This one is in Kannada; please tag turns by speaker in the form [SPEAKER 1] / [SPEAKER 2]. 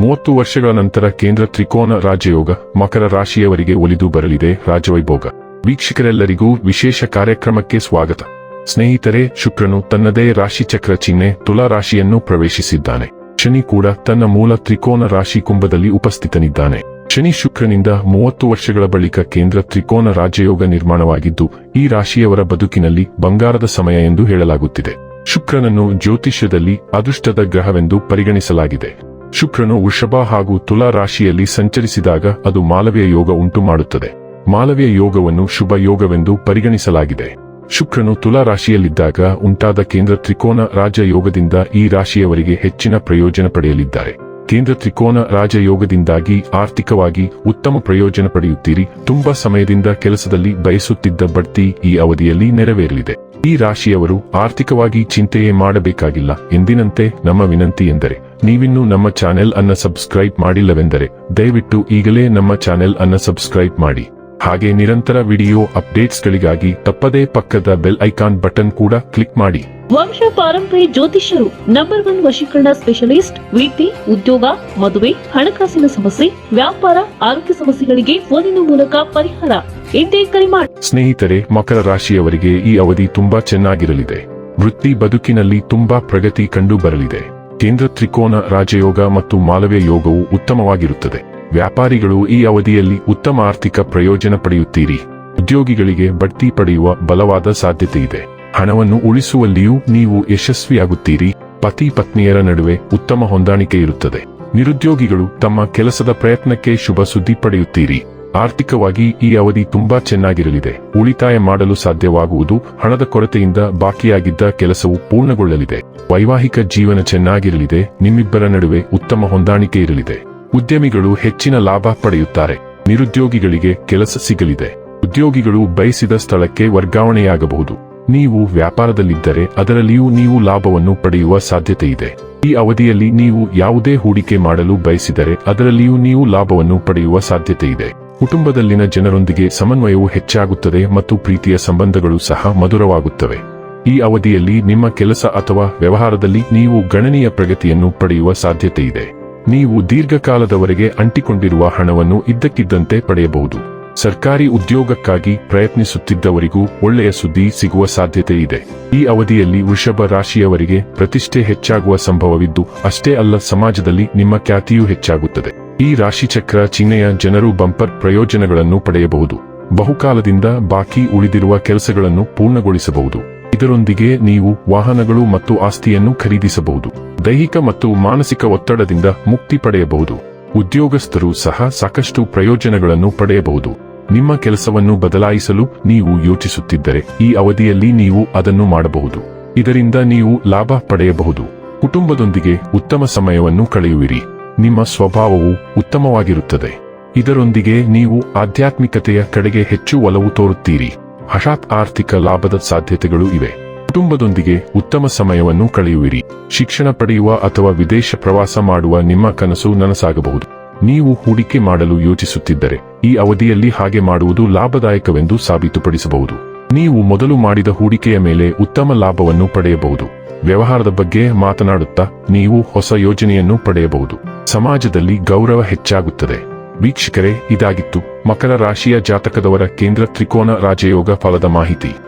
[SPEAKER 1] ಮೂವತ್ತು ವರ್ಷಗಳ ನಂತರ ಕೇಂದ್ರ ತ್ರಿಕೋನ ರಾಜಯೋಗ ಮಕರ ರಾಶಿಯವರಿಗೆ ಒಲಿದು ಬರಲಿದೆ ರಾಜವೈಭೋಗ. ವೀಕ್ಷಕರೆಲ್ಲರಿಗೂ ವಿಶೇಷ ಕಾರ್ಯಕ್ರಮಕ್ಕೆ ಸ್ವಾಗತ. ಸ್ನೇಹಿತರೆ, ಶುಕ್ರನು ತನ್ನದೇ ರಾಶಿಚಕ್ರ ಚಿಹ್ನೆ ತುಲಾ ರಾಶಿಯನ್ನು ಪ್ರವೇಶಿಸಿದ್ದಾನೆ. ಶನಿ ಕೂಡ ತನ್ನ ಮೂಲ ತ್ರಿಕೋನ ರಾಶಿ ಕುಂಭದಲ್ಲಿ ಉಪಸ್ಥಿತನಿದ್ದಾನೆ. ಶನಿ ಶುಕ್ರನಿಂದ ಮೂವತ್ತು ವರ್ಷಗಳ ಬಳಿಕ ಕೇಂದ್ರ ತ್ರಿಕೋನ ರಾಜಯೋಗ ನಿರ್ಮಾಣವಾಗಿದ್ದು, ಈ ರಾಶಿಯವರ ಬದುಕಿನಲ್ಲಿ ಬಂಗಾರದ ಸಮಯ ಎಂದು ಹೇಳಲಾಗುತ್ತಿದೆ. ಶುಕ್ರನನ್ನು ಜ್ಯೋತಿಷ್ಯದಲ್ಲಿ ಅದೃಷ್ಟದ ಗ್ರಹವೆಂದು ಪರಿಗಣಿಸಲಾಗಿದೆ. ಶುಕ್ರನು ವೃಷಭ ಹಾಗೂ ತುಲಾ ರಾಶಿಯಲ್ಲಿ ಸಂಚರಿಸಿದಾಗ ಅದು ಮಾಲವ್ಯ ಯೋಗ ಉಂಟು ಮಾಡುತ್ತದೆ. ಮಾಲವ್ಯ ಯೋಗವನ್ನು ಶುಭ ಯೋಗವೆಂದು ಪರಿಗಣಿಸಲಾಗಿದೆ. ಶುಕ್ರನು ತುಲಾ ರಾಶಿಯಲ್ಲಿದ್ದಾಗ ಉಂಟಾದ ಕೇಂದ್ರ ತ್ರಿಕೋನ ರಾಜಯೋಗದಿಂದ ಈ ರಾಶಿಯವರಿಗೆ ಹೆಚ್ಚಿನ ಪ್ರಯೋಜನ ಪಡೆಯಲಿದ್ದಾರೆ. ಕೇಂದ್ರ ತ್ರಿಕೋನ ರಾಜಯೋಗದಿಂದಾಗಿ ಆರ್ಥಿಕವಾಗಿ ಉತ್ತಮ ಪ್ರಯೋಜನ ಪಡೆಯುತ್ತೀರಿ. ತುಂಬಾ ಸಮಯದಿಂದ ಕೆಲಸದಲ್ಲಿ ಬಯಸುತ್ತಿದ್ದ ಬಡ್ತಿ ಈ ಅವಧಿಯಲ್ಲಿ ನೆರವೇರಲಿದೆ. ಈ ರಾಶಿಯವರು ಆರ್ಥಿಕವಾಗಿ ಚಿಂತೆಯೇ ಮಾಡಬೇಕಾಗಿಲ್ಲ. ಎಂದಿನಂತೆ ನಮ್ಮ ವಿನಂತಿ ಎಂದರೆ, ನೀವಿನ್ನೂ ನಮ್ಮ ಚಾನೆಲ್ ಅನ್ನ ಸಬ್ಸ್ಕ್ರೈಬ್ ಮಾಡಿಲ್ಲವೆಂದರೆ, ದಯವಿಟ್ಟು ಈಗಲೇ ನಮ್ಮ ಚಾನೆಲ್ ಅನ್ನ ಸಬ್ಸ್ಕ್ರೈಬ್ ಮಾಡಿ. ಹಾಗೆ ನಿರಂತರ ವಿಡಿಯೋ ಅಪ್ಡೇಟ್ಸ್ಗಳಿಗಾಗಿ ತಪ್ಪದೇ ಪಕ್ಕದ ಬೆಲ್ ಐಕಾನ್ ಬಟನ್ ಕೂಡ ಕ್ಲಿಕ್ ಮಾಡಿ.
[SPEAKER 2] ವಂಶ ಪಾರಂಪರ್ಯ ಜ್ಯೋತಿಷ್ಯರು ನಂಬರ್ ಒನ್ ವಶೀಕರಣ ಸ್ಪೆಷಲಿಸ್ಟ್ ವೃತ್ತಿ ಉದ್ಯೋಗ ಮದುವೆ ಹಣಕಾಸಿನ ಸಮಸ್ಯೆ ವ್ಯಾಪಾರ ಆರೋಗ್ಯ ಸಮಸ್ಯೆಗಳಿಗೆ ಫೋನಿನ ಮೂಲಕ ಪರಿಹಾರ. ಎಂದೇ ಕರೆ ಮಾಡಿ
[SPEAKER 1] ಸ್ನೇಹಿತರೆ ಮಕರ ರಾಶಿಯವರಿಗೆ ಈ ಅವಧಿ ತುಂಬಾ ಚೆನ್ನಾಗಿರಲಿದೆ. ವೃತ್ತಿ ಬದುಕಿನಲ್ಲಿ ತುಂಬಾ ಪ್ರಗತಿ ಕಂಡು ಬರಲಿದೆ ಕೇಂದ್ರ ತ್ರಿಕೋನ ರಾಜಯೋಗ ಮತ್ತು ಮಾಲವ್ಯ ಯೋಗವು ಉತ್ತಮವಾಗಿರುತ್ತದೆ. ವ್ಯಾಪಾರಿಗಳು ಈ ಅವಧಿಯಲ್ಲಿ ಉತ್ತಮ ಆರ್ಥಿಕ ಪ್ರಯೋಜನ ಪಡೆಯುತ್ತೀರಿ. ಉದ್ಯೋಗಿಗಳಿಗೆ ಬಡ್ತಿ ಪಡೆಯುವ ಬಲವಾದ ಸಾಧ್ಯತೆ ಇದೆ. ಹಣವನ್ನು ಉಳಿಸುವಲ್ಲಿಯೂ ನೀವು ಯಶಸ್ವಿಯಾಗುತ್ತೀರಿ. ಪತಿ ಪತ್ನಿಯರ ನಡುವೆ ಉತ್ತಮ ಹೊಂದಾಣಿಕೆ ಇರುತ್ತದೆ. ನಿರುದ್ಯೋಗಿಗಳು ತಮ್ಮ ಕೆಲಸದ ಪ್ರಯತ್ನಕ್ಕೆ ಶುಭ ಸುದ್ದಿ ಪಡೆಯುತ್ತೀರಿ. ಆರ್ಥಿಕವಾಗಿ ಈ ಅವಧಿ ತುಂಬಾ ಚೆನ್ನಾಗಿರಲಿದೆ. ಉಳಿತಾಯ ಮಾಡಲು ಸಾಧ್ಯವಾಗುವುದು, ಹಣದ ಕೊರತೆಯಿಂದ ಬಾಕಿಯಾಗಿದ್ದ ಕೆಲಸವು ಪೂರ್ಣಗೊಳ್ಳಲಿದೆ. ವೈವಾಹಿಕ ಜೀವನ ಚೆನ್ನಾಗಿರಲಿದೆ. ನಿಮ್ಮಿಬ್ಬರ ನಡುವೆ ಉತ್ತಮ ಹೊಂದಾಣಿಕೆ ಇರಲಿದೆ. ಉದ್ಯಮಿಗಳು ಹೆಚ್ಚಿನ ಲಾಭ ಪಡೆಯುತ್ತಾರೆ. ನಿರುದ್ಯೋಗಿಗಳಿಗೆ ಕೆಲಸ ಸಿಗಲಿದೆ. ಉದ್ಯೋಗಿಗಳು ಬಯಸಿದ ಸ್ಥಳಕ್ಕೆ ವರ್ಗಾವಣೆಯಾಗಬಹುದು. ನೀವು ವ್ಯಾಪಾರದಲ್ಲಿದ್ದರೆ ಅದರಲ್ಲಿಯೂ ನೀವು ಲಾಭವನ್ನು ಪಡೆಯುವ ಸಾಧ್ಯತೆ ಇದೆ ಈ ಅವಧಿಯಲ್ಲಿ ನೀವು ಯಾವುದೇ ಹೂಡಿಕೆ ಮಾಡಲು ಬಯಸಿದರೆ ಅದರಲ್ಲಿಯೂ ನೀವು ಲಾಭವನ್ನು ಪಡೆಯುವ ಸಾಧ್ಯತೆ ಇದೆ ಕುಟುಂಬದಲ್ಲಿನ ಜನರೊಂದಿಗೆ ಸಮನ್ವಯವು ಹೆಚ್ಚಾಗುತ್ತದೆ ಮತ್ತು ಪ್ರೀತಿಯ ಸಂಬಂಧಗಳು ಸಹ ಮಧುರವಾಗುತ್ತವೆ. ಈ ಅವಧಿಯಲ್ಲಿ ನಿಮ್ಮ ಕೆಲಸ ಅಥವಾ ವ್ಯವಹಾರದಲ್ಲಿ ನೀವು ಗಣನೀಯ ಪ್ರಗತಿಯನ್ನು ಪಡೆಯುವ ಸಾಧ್ಯತೆ ಇದೆ ನೀವು ದೀರ್ಘಕಾಲದವರೆಗೆ ಅಂಟಿಕೊಂಡಿರುವ ಹಣವನ್ನು ಇದ್ದಕ್ಕಿದ್ದಂತೆ ಪಡೆಯಬಹುದು. ಸರ್ಕಾರಿ ಉದ್ಯೋಗಕ್ಕಾಗಿ ಪ್ರಯತ್ನಿಸುತ್ತಿದ್ದವರಿಗೂ ಒಳ್ಳೆಯ ಸುದ್ದಿ ಸಿಗುವ ಸಾಧ್ಯತೆ ಇದೆ. ಈ ಅವಧಿಯಲ್ಲಿ ವೃಷಭ ರಾಶಿಯವರಿಗೆ ಪ್ರತಿಷ್ಠೆ ಹೆಚ್ಚಾಗುವ ಸಂಭವವಿದ್ದು, ಅಷ್ಟೇ ಅಲ್ಲ ಸಮಾಜದಲ್ಲಿ ನಿಮ್ಮ ಖ್ಯಾತಿಯೂ ಹೆಚ್ಚಾಗುತ್ತದೆ. ಈ ರಾಶಿಚಕ್ರ ಚಿಹ್ನೆಯ ಜನರು ಬಂಪರ್ ಪ್ರಯೋಜನಗಳನ್ನು ಪಡೆಯಬಹುದು. ಬಹುಕಾಲದಿಂದ ಬಾಕಿ ಉಳಿದಿರುವ ಕೆಲಸಗಳನ್ನು ಪೂರ್ಣಗೊಳಿಸಬಹುದು. ಇದರೊಂದಿಗೆ ನೀವು ವಾಹನಗಳು ಮತ್ತು ಆಸ್ತಿಯನ್ನು ಖರೀದಿಸಬಹುದು. ದೈಹಿಕ ಮತ್ತು ಮಾನಸಿಕ ಒತ್ತಡದಿಂದ ಮುಕ್ತಿ ಪಡೆಯಬಹುದು. ಉದ್ಯೋಗಸ್ಥರು ಸಹ ಸಾಕಷ್ಟು ಪ್ರಯೋಜನಗಳನ್ನು ಪಡೆಯಬಹುದು. ನಿಮ್ಮ ಕೆಲಸವನ್ನು ಬದಲಾಯಿಸಲು ನೀವು ಯೋಚಿಸುತ್ತಿದ್ದರೆ ಈ ಅವಧಿಯಲ್ಲಿ ನೀವು ಅದನ್ನು ಮಾಡಬಹುದು. ಇದರಿಂದ ನೀವು ಲಾಭ ಪಡೆಯಬಹುದು. ಕುಟುಂಬದೊಂದಿಗೆ ಉತ್ತಮ ಸಮಯವನ್ನು ಕಳೆಯುವಿರಿ. ನಿಮ್ಮ ಸ್ವಭಾವವು ಉತ್ತಮವಾಗಿರುತ್ತದೆ. ಇದರೊಂದಿಗೆ ನೀವು ಆಧ್ಯಾತ್ಮಿಕತೆಯ ಕಡೆಗೆ ಹೆಚ್ಚು ಒಲವು ತೋರುತ್ತೀರಿ. ಹಠಾತ್ ಆರ್ಥಿಕ ಲಾಭದ ಸಾಧ್ಯತೆಗಳು ಇವೆ. ಕುಟುಂಬದೊಂದಿಗೆ ಉತ್ತಮ ಸಮಯವನ್ನು ಕಳೆಯುವಿರಿ. ಶಿಕ್ಷಣ ಪಡೆಯುವ ಅಥವಾ ವಿದೇಶ ಪ್ರವಾಸ ಮಾಡುವ ನಿಮ್ಮ ಕನಸು ನನಸಾಗಬಹುದು. ನೀವು ಹೂಡಿಕೆ ಮಾಡಲು ಯೋಚಿಸುತ್ತಿದ್ದರೆ, ಈ ಅವಧಿಯಲ್ಲಿ ಹಾಗೆ ಮಾಡುವುದು ಲಾಭದಾಯಕವೆಂದು ಸಾಬೀತುಪಡಿಸಬಹುದು. ನೀವು ಮೊದಲು ಮಾಡಿದ ಹೂಡಿಕೆಯ ಮೇಲೆ ಉತ್ತಮ ಲಾಭವನ್ನು ಪಡೆಯಬಹುದು. ವ್ಯವಹಾರದ ಬಗ್ಗೆ ಮಾತನಾಡುತ್ತಾ ನೀವು ಹೊಸ ಯೋಜನೆಯನ್ನು ಪಡೆಯಬಹುದು. ಸಮಾಜದಲ್ಲಿ ಗೌರವ ಹೆಚ್ಚಾಗುತ್ತದೆ. ವೀಕ್ಷಕರೇ, ಇದಾಗಿತ್ತು ಮಕರ ರಾಶಿಯ ಜಾತಕದವರ ಕೇಂದ್ರ ತ್ರಿಕೋನ ರಾಜಯೋಗ ಫಲದ ಮಾಹಿತಿ.